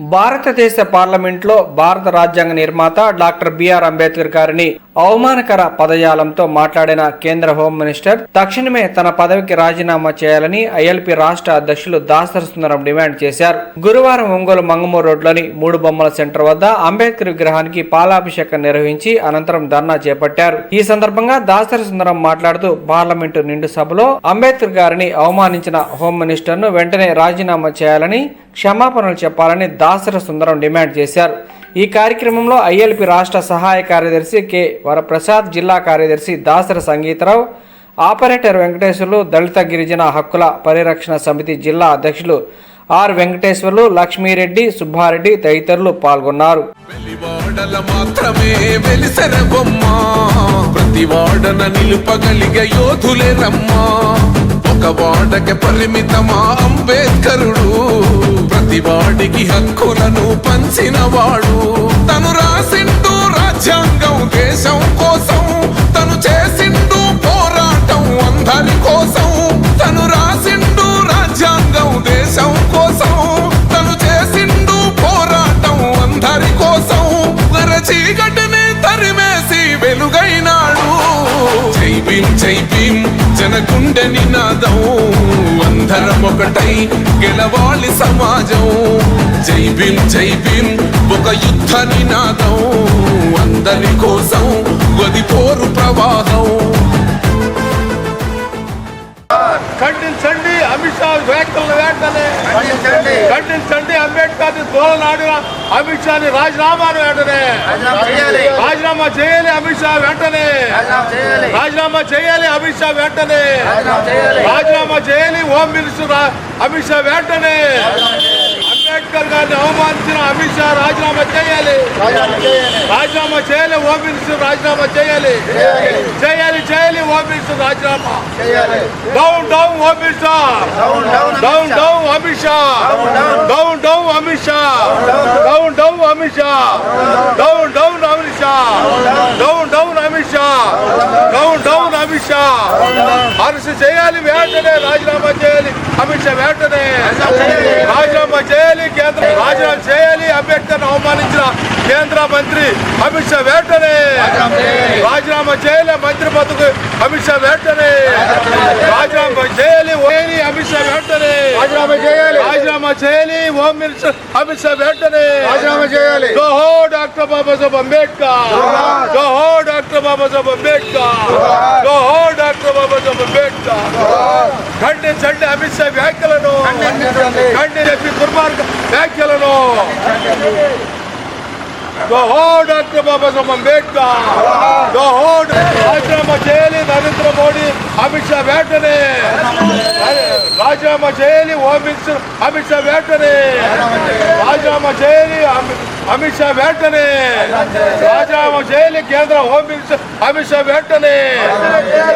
భారతదేశ పార్లమెంట్లో భారత రాజ్యాంగ నిర్మాత డాక్టర్ బిఆర్ అంబేద్కర్ గారిని అవమానకర పదజాలంతో మాట్లాడిన కేంద్ర హోం మినిస్టర్ తక్షణమే తన పదవికి రాజీనామా చేయాలని ఐఎల్పి రాష్ట్ర అధ్యక్షులు దాసరి సుందరం డిమాండ్ చేశారు. గురువారం ఒంగోలు మంగమూరు రోడ్లోని మూడు బొమ్మల సెంటర్ వద్ద అంబేద్కర్ విగ్రహానికి పాలాభిషేకం నిర్వహించి అనంతరం ధర్నా చేపట్టారు. ఈ సందర్భంగా దాసరి సుందరం మాట్లాడుతూ పార్లమెంటు నిండు సభలో అంబేద్కర్ గారిని అవమానించిన హోం మినిస్టర్ను వెంటనే రాజీనామా చేయాలని క్షమాపణలు చెప్పాలని దాసర సుందరం డిమాండ్ చేశారు. ఈ కార్యక్రమంలో ఐఎల్పి రాష్ట్ర సహాయ కార్యదర్శి కె వరప్రసాద్ జిల్లా కార్యదర్శి దాసర సంగీతరావు ఆపరేటర్ వెంకటేశ్వర్లు దళిత గిరిజన హక్కుల పరిరక్షణ సమితి జిల్లా అధ్యక్షులు ఆర్ వెంకటేశ్వర్లు లక్ష్మీరెడ్డి సుబ్బారెడ్డి తదితరులు పాల్గొన్నారు. మాత్రమే ప్రతి వాడన నిలుపగలిగే యోధులే రమ్మా. ఒక వాడకి పరిమితమా అంబేద్కరుడు? ప్రతి వాడికి హక్కులను పంచిన వాడు తను రాసిండు రాజ్యాంగం దేశం కోసం తను చేసిండు పోరాటం అందరి కోసం. తను రాసిండు రాజ్యాంగం దేశం కోసం తను చేసిండు పోరాటం అందరి కోసం. చీకటిని తరిమేసి వెలుగైన జనగుండె నినాదం అందరం ఒకటై గెలవాలి సమాజం. జై భీం జై భీం ఒక యుద్ధ నినాదం అందరి కోసం గది పోరు ప్రవాహం. ఖండించండి అమిత్ షా వ్యాఖ్యలను వెంటనే ఖండించండి. అంబేద్కర్ తోలనాడిన అమిత్ షాని రాజీనామాను వెంటనే. రాజీనామా చేయాలి. అమిత్ షా వెంటనే. రాజీనామా చేయాలి. అమిత్ షా వెంటనే. రాజీనామా చేయాలి. హోమ్ మినిస్టర్ అమిత్ షా వెంటనే. అంబేద్కర్ గారిని అవమానించిన అమిత్ షా రాజీనామా చేయాలి. రాజీనామా చేయాలి. మినిస్టర్ రాజీనామా చేయాలి. చేయాలి. చేయాలి మినిస్టర్ రాజీనామా. Down down Shah down down Amit Shah. Down down Amit Shah. Down down. Amit Shah. Down down Amit Shah down down Amit Shah down down Amit Shah arrest చేయాలి. వెంటనే రాజీనామా చేయాలి. అమిత్ షా వెంటనే. రాజీనామా చేయాలి. కేంద్ర రాజీనామా చేయాలి. అంబేద్కర్ అవమానించిన కేంద్ర మంత్రి అమిత్ షా వెంటనే. రాజీనామా చేయాలి. మంత్రి పదకు అమిత్ షా వెంటనే. రాజీనామా చేయాలి. ఓని అమిత్ షా వెంటనే. రాజీనామా చేయాలి. రాజీనామా చేయాలి. హోమ్ మినిస్టర్ అమిత్ షా వెంటనే. రాజీనామా చేయాలి. జోహో డాక్టర్ బాబాసాహెబ్ అంబేద్కర్. జోహో డాక్టర్ బాబాసాహెబ్ అంబేద్కర్. జోహో డాక్టర్ బాబాసాహెబ్ అంబేద్కర్. ఖండించండి అమిత్ షా వ్యాఖ్యలను. ఖండించండి. ఖండించి దుర్మార్గ వ్యాఖ్యలను. డాక్టర్ బాబాసాహెబ్ అంబేద్కర్. రాజీనామా చేయాలి నరేంద్ర మోడీ అమిత్ షా వెంటనే. రాజీనామా చేయాలి హోమ్ మినిస్టర్ అమిత్ షా వెంటనే. రాజీనామా చేయాలి అమిత్ షా వెంటనే రాజీనామా చేయాలి కేంద్ర హోమ్ మినిస్టర్ అమిత్ షా వెంటనే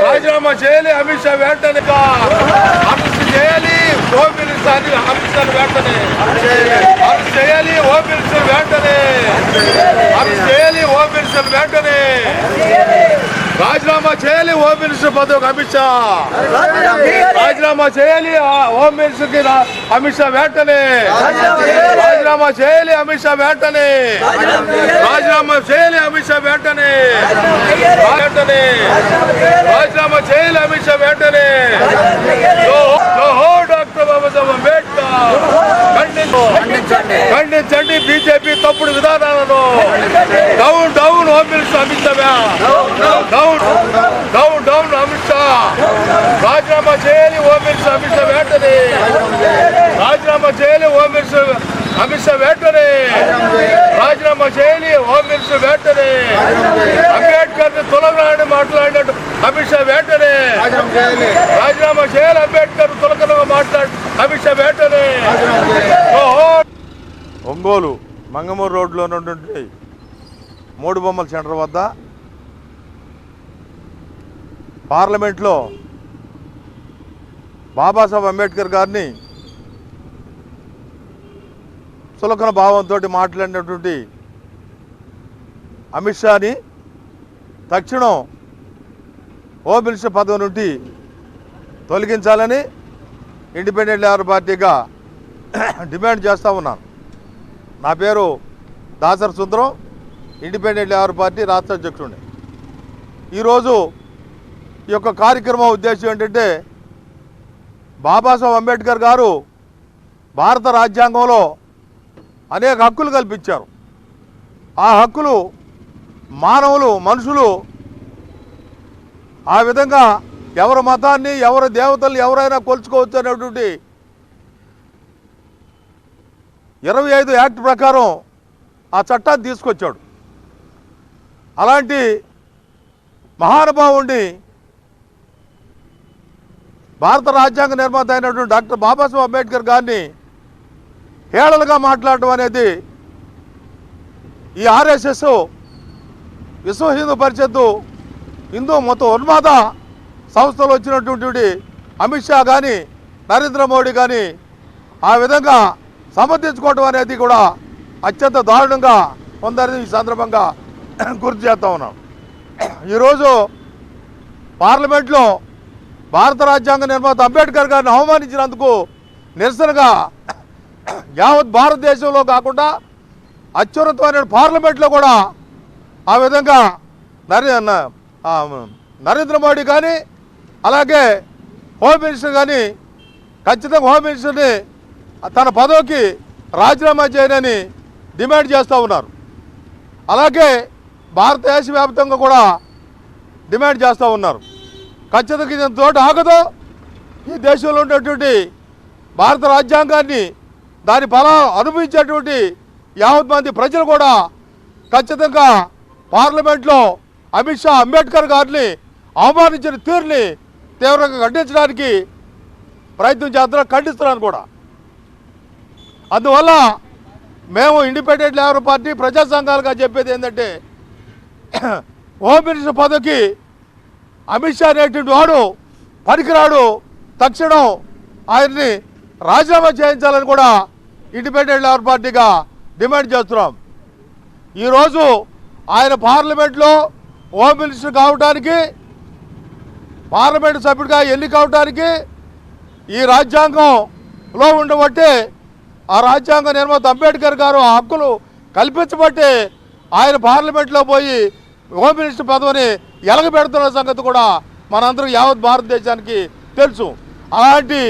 రాజీనామా చేయాలి అమిత్ షా వెంటనే అరెస్ట్ చేయాలి హోమ్ మినిస్టర్ అని అమిత్ షా వెంటనే అరెస్ట్ చేయాలి హోమ్ మినిస్టర్ వెంటనే అరెస్ట్ చేయాలి హోమ్ మినిస్టర్ వెంటనే రాజీనామా చేయాలి హోమ్ మినిస్టర్ పదవికి అమిత్ షా. రాజీనామా చేయాలి ఆ హోమ్ మినిస్టర్కి రా- అమిత్ షా వెంటనే. రాజీనామా చేయాలి అమిత్ షా వెంటనే. రాజీనామా చేయాలి అమిత్ షా వెంటనే. వెంటనే రాజీనామా చేయాలి అమిత్ షా వెంటనే జోహో జోహో డాక్టర్ బాబాసాహెబ్ అంబేద్కర్ ఖండించండి ఖండించండి బీజేపీ తప్పుడు విధానాలను. Down down home minister Amit Shah down down down Amit Shah. రాజీనామా చేయాలి హోమ్ మినిస్టర్ అమిత్ షా వెంటనే. రాజీనామా చేయాలి హోమ్ మినిస్టర్ అమిత్ షా వెంటనే. రాజీనామా చేయాలి హోమ్ మినిస్టర్ వెంటనే. అంబేద్కర్ని మాట్లాడినట్టు అమిత్ షా వెంటనే. రాజీనామా చేయాలి అంబేద్కర్ తొలగనగా మాట్లాడు అమిత్ షా వెంటనే. ఒంగోలు మంగమూరు రోడ్లో ఉన్నటువంటి మూడు బొమ్మల సెంటర్ వద్ద పార్లమెంట్లో బాబాసాహెబ్ అంబేద్కర్ గారిని సులకన భావంతో మాట్లాడినటువంటి అమిత్ షాని తక్షణం ఓబిల్స్ పదవి నుండి తొలగించాలని ఇండిపెండెంట్ లేబర్ పార్టీగా డిమాండ్ చేస్తూ ఉన్నాను. నా పేరు Dasar Sundaram Independent Labour Party రాష్ట్ర అధ్యక్షుడిని. ఈరోజు ఈ యొక్క కార్యక్రమం ఉద్దేశం ఏంటంటే బాబాసాహెబ్ అంబేద్కర్ గారు భారత రాజ్యాంగంలో అనేక హక్కులు కల్పించారు. ఆ హక్కులు మానవులు మనుషులు ఆ విధంగా ఎవరి మతాన్ని ఎవరి దేవతలు ఎవరైనా కొలుచుకోవచ్చు అనేటువంటి ఇరవై ఐదు యాక్ట్ ప్రకారం ఆ చట్టాన్ని తీసుకొచ్చాడు. అలాంటి మహానుభావుణ్ణి భారత రాజ్యాంగ నిర్మాత అయినటువంటి డాక్టర్ బాబాసాహెబ్ అంబేద్కర్ గారిని హేళలుగా మాట్లాడటం అనేది ఈ ఆర్ఎస్ఎస్ విశ్వ హిందూ పరిషత్తు హిందూ మొత్తం ఉన్మాద సంస్థలు వచ్చినటువంటి అమిత్ షా కానీ నరేంద్ర మోడీ కానీ ఆ విధంగా సమర్థించుకోవటం అనేది కూడా అత్యంత దారుణంగా ఉందని ఈ సందర్భంగా గుర్తు చేస్తూ ఉన్నాం. ఈరోజు పార్లమెంట్లో భారత రాజ్యాంగ నిర్మాత అంబేద్కర్ గారిని అవమానించినందుకు నిరసనగా యావత్ భారతదేశంలో కాకుండా అత్యున్నతమైన పార్లమెంట్లో కూడా ఆ విధంగా నరే నరేంద్ర మోడీ కానీ అలాగే హోమ్ మినిస్టర్ కానీ ఖచ్చితంగా హోమ్ మినిస్టర్ని తన పదవికి రాజీనామా చేయనని డిమాండ్ చేస్తూ ఉన్నారు. అలాగే భారతదేశ వ్యాప్తంగా కూడా డిమాండ్ చేస్తూ ఉన్నారు. ఖచ్చితంగా ఇది తోట ఆగదు. ఈ దేశంలో ఉన్నటువంటి భారత రాజ్యాంగాన్ని దాని ఫలం అనుభవించేటువంటి యావత్ మంది ప్రజలు కూడా ఖచ్చితంగా పార్లమెంట్లో అమిత్ షా అంబేద్కర్ గారిని అవమానించిన తీరుని తీవ్రంగా ఖండించడానికి ప్రయత్నం చేస్తున్నారు ఖండిస్తున్నాను కూడా. అందువల్ల మేము ఇండిపెండెంట్ లేబర్ పార్టీ ప్రజా సంఘాలుగా చెప్పేది ఏంటంటే హోమ్ మినిస్టర్ పదవికి అమిత్ షా అనేటువంటి వాడు పనికిరాడు తక్షణం ఆయన్ని రాజీనామా చేయించాలని కూడా ఇండిపెండెంట్ లేబర్ పార్టీగా డిమాండ్ చేస్తున్నాం. ఈరోజు ఆయన పార్లమెంట్లో హోమ్ మినిస్టర్ కావడానికి పార్లమెంటు సభ్యుడిగా ఎన్నిక అవడానికి ఈ రాజ్యాంగంలో ఉండబట్టే ఆ రాజ్యాంగ నిర్మాత అంబేద్కర్ గారు ఆ హక్కులు కల్పించబట్టే ఆయన పార్లమెంట్లో పోయి హోమ్ మినిస్టర్ పదవిని ఎలగబెడుతున్న సంగతి కూడా మనందరం యావత్ భారతదేశానికి తెలుసు. అలాంటి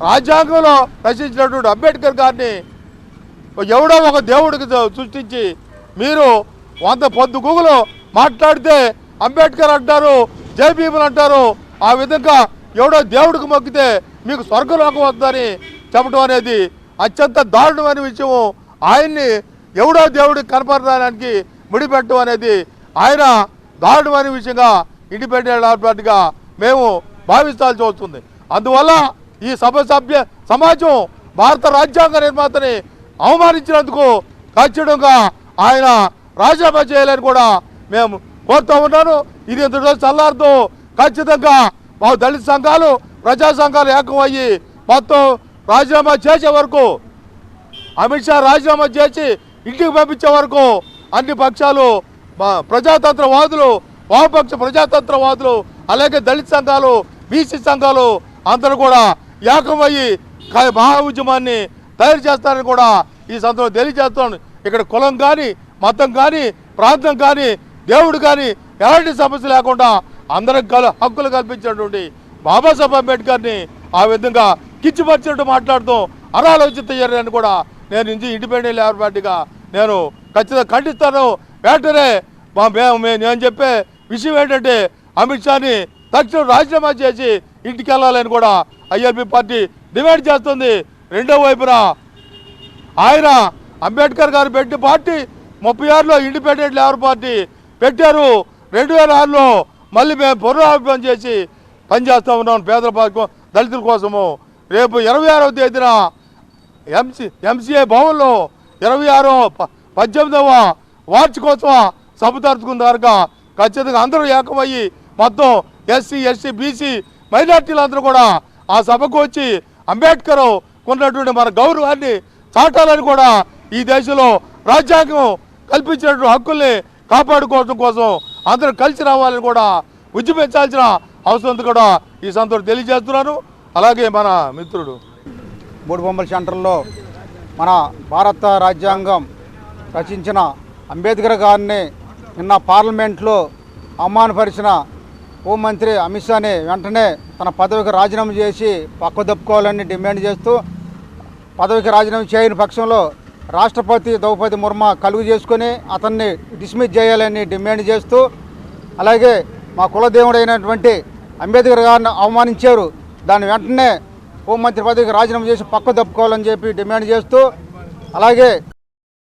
రాజ్యాంగంలో రచించినటువంటి అంబేద్కర్ గారిని ఎవడో ఒక దేవుడికి సృష్టించి మీరు వంద పొద్దు గూగులు మాట్లాడితే అంబేద్కర్ అంటారు జై అంటారు ఆ విధంగా ఎవడో దేవుడికి మొక్కితే మీకు స్వర్గలోకం వస్తుందని చెప్పడం అనేది అత్యంత దారుణమైన విషయం ఆయన్ని ఎవడో దేవుడికి కనపడడానికి ముడిపెట్టడం అనేది ఆయన దారుణమైన విషయంగా ఇండిపెండెంట్ పార్టీగా మేము భావిస్తాల్సి వస్తుంది. అందువల్ల ఈ సభ సభ్య సమాజం భారత రాజ్యాంగ నిర్మాతని అవమానించినందుకు ఖచ్చితంగా ఆయన రాజీనామా చేయాలని కూడా మేము కోరుతూ ఉన్నాను. ఇది ఇంతలో చల్లారుతూ ఖచ్చితంగా మా దళిత సంఘాలు ప్రజా సంఘాలు ఏకమయ్యి మొత్తం రాజీనామా చేసే వరకు అమిత్ షా రాజీనామా చేసి ఇంటికి పంపించే వరకు అన్ని పక్షాలు ప్రజాతంత్రవాదులు వామపక్ష ప్రజాతంత్రవాదులు అలాగే దళిత సంఘాలు బీసీ సంఘాలు అందరూ కూడా ఏకమయ్యి మహా ఉద్యమాన్ని తయారు చేస్తారని కూడా ఈ సందర్భంలో తెలియజేస్తాను. ఇక్కడ కులం కానీ మతం కానీ ప్రాంతం కానీ దేవుడు కానీ ఎలాంటి సమస్య లేకుండా అందరికి కల హక్కులు కల్పించినటువంటి బాబాసాహెబ్ అంబేద్కర్ని ఆ విధంగా కిచ్చిపరిచినట్టు మాట్లాడుతూ అనాలోచితయ్యారని చర్యని కూడా నేను ఇంటి ఇండిపెండెంట్ లేబర్ పార్టీగా నేను ఖచ్చితంగా ఖండిస్తాను. వెంటనే మా మేము నేను చెప్పే విషయం ఏంటంటే అమిత్ షాని తక్షణం రాజీనామా చేసి ఇంటికి వెళ్ళాలని కూడా ఐఎల్పి పార్టీ డిమాండ్ చేస్తుంది. రెండో వైపున ఆయన అంబేద్కర్ గారు పెట్టిన పార్టీ ముప్పై ఆరులో ఇండిపెండెంట్ లేబర్ పార్టీ పెట్టారు. రెండు వేల ఆరులో మళ్ళీ మేము పునరాభిప్రాయం చేసి పనిచేస్తూ ఉన్నాం పేదల పథకం దళితుల కోసము. రేపు ఇరవై ఆరవ తేదీన ఎంసీ ఎంసీఏ భవన్లో ఇరవై ఆరో ప- పద్దెనిమిదవ వార్షికోత్సవ సభ తరచుకున్న ఖచ్చితంగా అందరూ ఏకమయ్యి మొత్తం ఎస్సీ ఎస్సీ బీసీ మైనార్టీలందరూ కూడా ఆ సభకు వచ్చి అంబేద్కర్ ఉన్నటువంటి మన గౌరవాన్ని చాటాలని కూడా ఈ దేశంలో రాజ్యాంగం కల్పించినటువంటి హక్కుల్ని కాపాడుకోవడం కోసం అందరూ కలిసి రావాలని కూడా ఉద్యమించాల్సిన అవసరం కూడా ఈ సందర్భం తెలియజేస్తున్నాను. అలాగే మన మిత్రుడు. మూడు బొమ్మల సెంటర్లో మన భారత రాజ్యాంగం రచించిన అంబేద్కర్ గారిని నిన్న పార్లమెంట్లో అవమానపరిచిన హోంమంత్రి అమిత్ షాని వెంటనే తన పదవికి రాజీనామా చేసి పక్కదప్పుకోవాలని డిమాండ్ చేస్తూ పదవికి రాజీనామా చేయని పక్షంలో రాష్ట్రపతి ద్రౌపది ముర్మ కలుగు చేసుకొని అతన్ని డిస్మిస్ చేయాలని డిమాండ్ చేస్తూ అలాగే మా కులదేవుడైనటువంటి అంబేద్కర్ గారిని అవమానించారు. దాని వెంటనే హోంమంత్రి పదవికి రాజీనామా చేసి పక్క తప్పుకోవాలని చెప్పి డిమాండ్ చేస్తూ అలాగే